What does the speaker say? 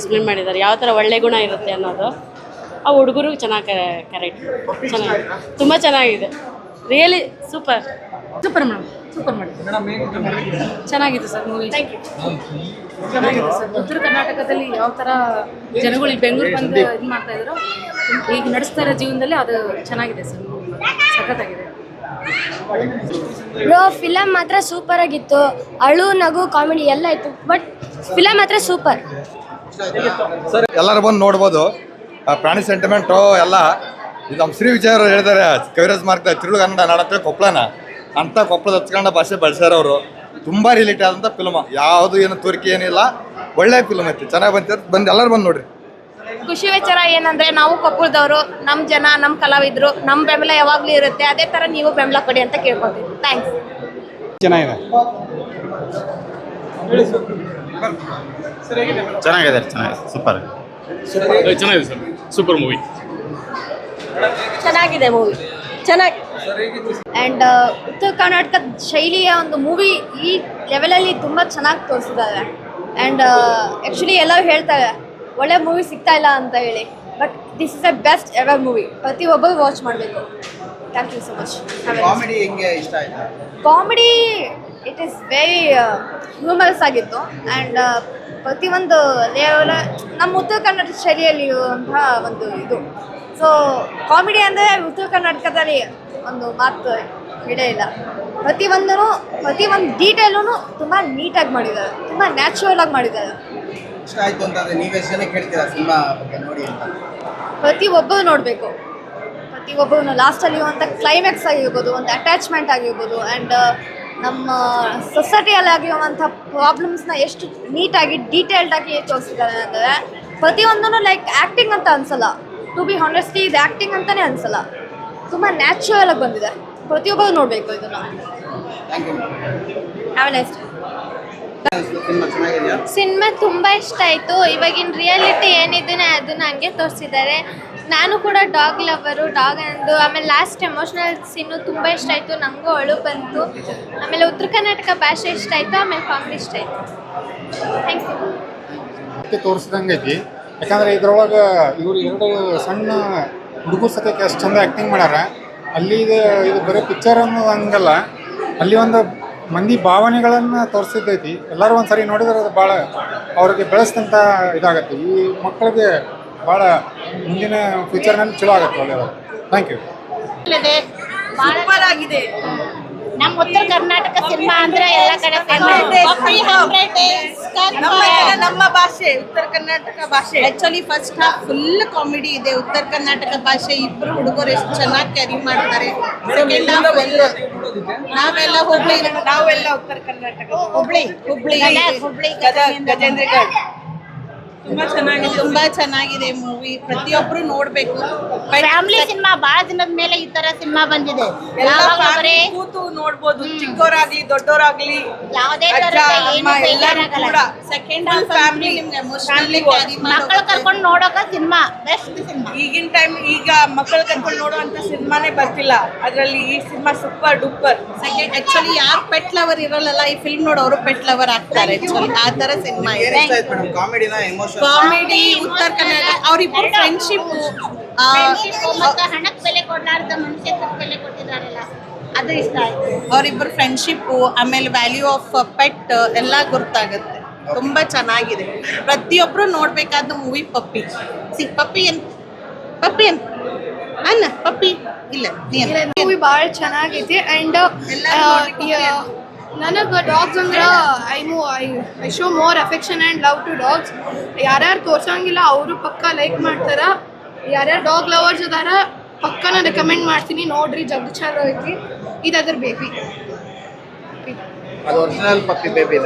Explain ಮಾಡಿದ್ದಾರೆ. ಯಾವ ಥರ ಒಳ್ಳೆ ಗುಣ ಇರುತ್ತೆ ಅನ್ನೋದು. ಆ ಹುಡುಗರು ಚೆನ್ನಾಗಿ ಕರೆಕ್ಟ್ ಚೆನ್ನಾಗಿ ತುಂಬ ಚೆನ್ನಾಗಿದೆ. Really super super madam super madam ಚೆನ್ನಾಗಿದೆ ಸರ್ ಮೂವಿ ಚೆನ್ನಾಗಿದೆ ಸರ್ ಉತ್ತರ ಕರ್ನಾಟಕದಲ್ಲಿ ಯಾವ ಥರ ಜನಗಳು ಬೆಂಗಳೂರು ಬಂದು ಇದು ಮಾಡ್ತಾ ಇದ್ರು ಈಗ ನಡೆಸ್ತಾ ಇರೋ ಜೀವನದಲ್ಲಿ ಅದು ಚೆನ್ನಾಗಿದೆ ಸರ್ ಮೂವಿ ಸಖತ್ತಾಗಿದೆ. ಬ್ರೋ ಫಿಲಮ್ ಮಾತ್ರ ಸೂಪರ್ ಆಗಿತ್ತು. ಅಳು ನಗು ಕಾಮಿಡಿ ಎಲ್ಲ ಇತ್ತು ಬಟ್ ಫಿಲಮ್ ಮಾತ್ರ ಸೂಪರ್ ಎಲ್ಲರೂ ಬಂದು ನೋಡ್ಬೋದು. ಆ ಪ್ರಾಣಿ ಸೆಂಟಿಮೆಂಟು ಎಲ್ಲ ಇದು ನಮ್ಮ ಶ್ರೀ ವಿಜಯ್ ಅವರು ಹೇಳಿದ್ದಾರೆ ಕವಿರಾಜ್ ಮಾರ್ಕ್ ತಿರುಳು ಕನ್ನಡ ನಾಡತ್ತೆ ಕೊಪ್ಪಳನ. ಅಂತ ಕೊಪ್ಪಳದ ಹಚ್ಕೊಂಡ ಭಾಷೆ ಬಳಸ್ಯಾರ ತುಂಬ ರಿಲೇಟ್ ಆದಂಥ ಫಿಲ್ಮ್ ಯಾವುದು ಏನು ತೋರಿಕೆ ಏನಿಲ್ಲ ಒಳ್ಳೆ ಫಿಲ್ಮ್ ಐತಿ ಚೆನ್ನಾಗಿ ಬಂತಿರ್ ಬಂದು ಎಲ್ಲರೂ ಬಂದು ನೋಡ್ರಿ. ಖುಷಿ ವಿಚಾರ ಏನಂದ್ರೆ ನಾವು ಕೊಪ್ಪಳದವರು ನಮ್ಮ ಜನ ನಮ್ಮ ಕಲಾವಿದರು ನಮ್ಮ ಬೆಂಬಲ ಯಾವಾಗಲೂ ಇರುತ್ತೆ. ಅದೇ ಥರ ನೀವು ಬೆಂಬಲ ಕೊಡಿ ಅಂತ ಕೇಳ್ಕೊತೀವಿ ಥ್ಯಾಂಕ್ಸ್ ಚೆನ್ನಾಗಿದೆ. ಚೆನ್ನಾಗಿದೆ ಚೆನ್ನಾಗಿದೆ. ಸೂಪರ್. ಚೆನ್ನಾಗಿದೆ ಸರ್. Super movie. ಚೆನ್ನಾಗಿದೆ ಮೂವಿ. ಚೆನ್ನಾಗಿ ಆ್ಯಂಡ್ ಉತ್ತರ ಕರ್ನಾಟಕದ ಶೈಲಿಯ ಒಂದು ಮೂವಿ ಈ ಲೆವೆಲಲ್ಲಿ ತುಂಬ ಚೆನ್ನಾಗಿ ತೋರಿಸಿದ್ದಾರೆ. ಆ್ಯಂಡ್ ಆ್ಯಕ್ಚುಲಿ ಎಲ್ಲರೂ ಹೇಳ್ತಾರೆ ಒಳ್ಳೆ ಮೂವಿ ಸಿಗ್ತಾ ಇಲ್ಲ ಅಂತ ಹೇಳಿ. But this is a best ever movie ಪ್ರತಿಯೊಬ್ಬರು ವಾಚ್ ಮಾಡಬೇಕು. Thank you so much comedy ಹೆಂಗೆ ಇಷ್ಟ ಆಯ್ತಾ? Comedy it is very humorous ಆಗಿತ್ತು. ಆ್ಯಂಡ್ ಪ್ರತಿಯೊಂದು ಲೇವಲ ನಮ್ಮ ಉತ್ತರ ಕನ್ನಡ ಶೈಲಿಯಲ್ಲಿ ಇರುವಂತಹ ಒಂದು ಇದು. ಸೊ ಕಾಮಿಡಿ ಅಂದರೆ ಉತ್ತರ ಕರ್ನಾಟಕದಲ್ಲಿ ಒಂದು ಮಾತು ಇಡೇ ಇಲ್ಲ. ಪ್ರತಿಯೊಂದೂ ಪ್ರತಿಯೊಂದು ಡೀಟೇಲೂ ತುಂಬ ನೀಟಾಗಿ ಮಾಡಿದ್ದಾರೆ. ತುಂಬ ನ್ಯಾಚುರಲ್ ಆಗಿ ಮಾಡಿದ್ದಾರೆ. ಇಷ್ಟ ಆಯಿತು ಅಂತಂದ್ರೆ ನೀವೆಷ್ಟು ಜನಕ್ಕೆ ಹೇಳ್ತೀರಾ ಸಿನಿಮಾ ಬಗ್ಗೆ ನೋಡಿ ಅಂತ? ಪ್ರತಿಯೊಬ್ಬರು ನೋಡಬೇಕು. ಪ್ರತಿಯೊಬ್ಬರು ಲಾಸ್ಟಲ್ಲಿ ಕ್ಲೈಮ್ಯಾಕ್ಸ್ ಆಗಿರ್ಬೋದು ಒಂದು ಅಟ್ಯಾಚ್ಮೆಂಟ್ ಆಗಿರ್ಬೋದು. ಆ್ಯಂಡ್ ನಮ್ಮ ಸೊಸೈಟಿಯಲ್ಲಿ ಆಗಿರುವಂಥ ಪ್ರಾಬ್ಲಮ್ಸ್ನ ಎಷ್ಟು ನೀಟಾಗಿ ಡೀಟೇಲ್ಡಾಗಿ ತೋರಿಸಿದ್ದಾರೆ ಅಂದರೆ ಪ್ರತಿಯೊಂದೂ ಲೈಕ್ ಆ್ಯಕ್ಟಿಂಗ್ ಅಂತ ಅನ್ಸಲ್ಲ. ಟು ಬಿ ಹಾನೆಸ್ಟ್ಲಿ ಇದು ಆ್ಯಕ್ಟಿಂಗ್ ಅಂತಲೇ ಅನ್ಸಲ್ಲ. ತುಂಬ ನ್ಯಾಚುರಲ್ ಆಗಿ ಬಂದಿದೆ. ಪ್ರತಿಯೊಬ್ಬರು ನೋಡಬೇಕು ಇದನ್ನು. ಹ್ಯಾವ್ ಎ ನೈಸ್ ಸಿನಿಮಾ ತುಂಬಾ ಇಷ್ಟ ಆಯ್ತು. ಇವಾಗಿನ ರಿಯಾಲಿಟಿ ಏನಿದೆ ಅದನ್ನ ಹಂಗೆ ತೋರಿಸಿದ್ದಾರೆ. ನಾನು ಕೂಡ ಡಾಗ್ ಲವರು ಡಾಗ್ ಅಂದು ಆಮೇಲೆ ಲಾಸ್ಟ್ ಎಮೋಷನಲ್ ಸೀನು ತುಂಬ ಇಷ್ಟ ಆಯಿತು. ನಮಗೂ ಅಳು ಬಂತು. ಆಮೇಲೆ ಉತ್ತರ ಕರ್ನಾಟಕ ಭಾಷೆ ಇಷ್ಟ ಆಯಿತು, ಆಮೇಲೆ ಕಾಮಿಡಿ ಇಷ್ಟ ಆಯಿತು. ಥ್ಯಾಂಕ್ ಯು ತೋರಿಸಿದಂಗೆ ಐತಿ ಯಾಕಂದರೆ ಇದ್ರೊಳಗೆ ಇವ್ರು ಎರಡು ಸಣ್ಣ ಹುಡುಗರು ಸತ್ಯಕ್ಕೆ ಎಷ್ಟು ಚಂದ ಆ್ಯಕ್ಟಿಂಗ್ ಮಾಡ್ಯಾರ. ಅಲ್ಲಿ ಇದು ಬರೀ ಪಿಕ್ಚರ್ ಅನ್ನೋದು ಹಂಗಲ್ಲ. ಅಲ್ಲಿ ಒಂದು ಮಂದಿ ಭಾವನೆಗಳನ್ನು ತೋರಿಸಿದ್ದೈತಿ. ಎಲ್ಲರೂ ಒಂದ್ಸರಿ ನೋಡಿದ್ರೆ ಅದು ಭಾಳ ಅವ್ರಿಗೆ ಬೆಳೆಸಿದಂಥ ಇದಾಗತ್ತೆ. ಈ ಮಕ್ಕಳಿಗೆ ಭಾಳ ಮುಂದಿನ ಫ್ಯೂಚರ್ನಲ್ಲಿ ಚಲೋ ಆಗತ್ತೆ ಒಳ್ಳೆಯದು ಥ್ಯಾಂಕ್ ಯು ಸೂಪರ್ ಆಗಿದೆ. ನಮ್ಮ ಉತ್ತರ ಕರ್ನಾಟಕ ಸಿನಿಮಾ ಅಂದ್ರೆ ಎಲ್ಲ ಕಡೆ ನಮ್ಮ ನಮ್ಮ ಭಾಷೆ ಉತ್ತರ ಕರ್ನಾಟಕ ಭಾಷೆ. Actually first half full comedy ಇದೆ. ಉತ್ತರ ಕರ್ನಾಟಕ ಭಾಷೆ ಇಬ್ರು ಹುಡುಗರು ಎಷ್ಟು ಚೆನ್ನಾಗಿ ಕ್ಯಾರಿ ಮಾಡ್ತಾರೆ. ಸೆಕೆಂಡ್ ಹಾಫ್ ಎಲ್ಲ ನಾವೆಲ್ಲ ಹುಬ್ಳಿ ನಾವೆಲ್ಲ ಉತ್ತರ ಕರ್ನಾಟಕ ಹುಬ್ಳಿ ಹುಬ್ಳಿ ಹುಬ್ಳಿ ಗಜೇಂದ್ರಗಢ. ತುಂಬಾ ಚೆನ್ನಾಗಿದೆ ತುಂಬಾ ಚೆನ್ನಾಗಿದೆ ಮೂವಿ ಪ್ರತಿಯೊಬ್ರು ನೋಡ್ಬೇಕು. ಫ್ಯಾಮಿಲಿ ಸಿನಿಮಾ ಬಹಳ ದಿನದ ಮೇಲೆ ಈ ತರ ಸಿನಿಮಾ ಬಂದಿದೆ. ಕೂತು ನೋಡ್ಬೋದು. ಚಿಕ್ಕವರಾಗ್ಲಿ ದೊಡ್ಡವರಾಗ್ಲಿ ಯಾವುದೇ ಸೆಕೆಂಡ್ ಹಾಫ್ ಫ್ಯಾಮಿಲಿ ನಿಮ್ಗೆ ಎಮೋಷನಲಿ ಮಕ್ಕಳು ಕರ್ಕೊಂಡು ನೋಡೋಕ ಸಿನಿಮಾ ಬೆಸ್ಟ್ ಸಿನಿಮಾ ಈಗಿನ ಟೈಮ್ ಈಗ ಮಕ್ಕಳು ಕರ್ಕೊಂಡು ನೋಡುವಂತ ಸಿನಿಮಾನೇ ಬರ್ತಿಲ್ಲ. ಅದರಲ್ಲಿ ಈ cinema super duper second actually ಯಾರು ಪೆಟ್ ಲವರ್ ಇರಲ್ಲ ಈ ಫಿಲ್ಮ್ ನೋಡೋರು ಪೆಟ್ ಲವರ್ ಆಗ್ತಾರೆ ಆ ತರ ಸಿನಿಮಾ ಇದೆ. ಕಾಮಿಡಿನ ಎಮೋಷನ್ ಕಾಮಿಡಿ ಉತ್ತರ ಕನ್ನಡ ಅವ್ರಿಬ್ರು ಫ್ರೆಂಡ್ಶಿಪ್ ಹಣಕ್ಕೆ ಬೆಲೆ ಕೊಡ್ಲಾರ್ದ ಮನುಷ್ಯಕ್ಕೆ ಬೆಲೆ ಕೊಟ್ಟಿದ್ದಾರಲ್ಲ ಅದು ಇಷ್ಟ ಆಯ್ತು. ಅವರಿಬ್ಬರು ಫ್ರೆಂಡ್ಶಿಪ್ಪು ಆಮೇಲೆ ವ್ಯಾಲ್ಯೂ ಆಫ್ ಪೆಟ್ ಎಲ್ಲ ಗೊತ್ತಾಗುತ್ತೆ ತುಂಬಾ ಚೆನ್ನಾಗಿದೆ. ಪ್ರತಿಯೊಬ್ರು ನೋಡ್ಬೇಕಾದ ಮೂವಿ ಪಪ್ಪಿ. ಸಿ ಪಪ್ಪಿ ಎಂತ ಪಪ್ಪಿ ಎಂತ ಅನ್ನ ಪಪ್ಪಿ? ಇಲ್ಲ ಮೂವಿ ಭಾಳ ಚೆನ್ನಾಗೈತಿ. ಆ್ಯಂಡ್ ನನಗೆ ಡಾಗ್ಸ್ ಅಂದ್ರೆ ಐ ಮೂ I I show more affection and love to dogs ಯಾರ್ಯಾರು ತೋರ್ಸಂಗಿಲ್ಲ ಅವರು ಪಕ್ಕ ಲೈಕ್ ಮಾಡ್ತಾರ. ಯಾರ್ಯಾರು ಡಾಗ್ ಲವರ್ಸ್ ಅದಾರ, ಪಕ್ಕನ ರೆಕಮೆಂಡ್ ಮಾಡ್ತೀನಿ. ನೋಡ್ರಿ ಜಗ್ ಚಲೋ ಐತಿ. ಇದು ಅದ್ರ ಬೇಬಿ ಅದು ಒರಿಜಿನಲ್ ಪಕ್ಕಿ ಬೇಬಿ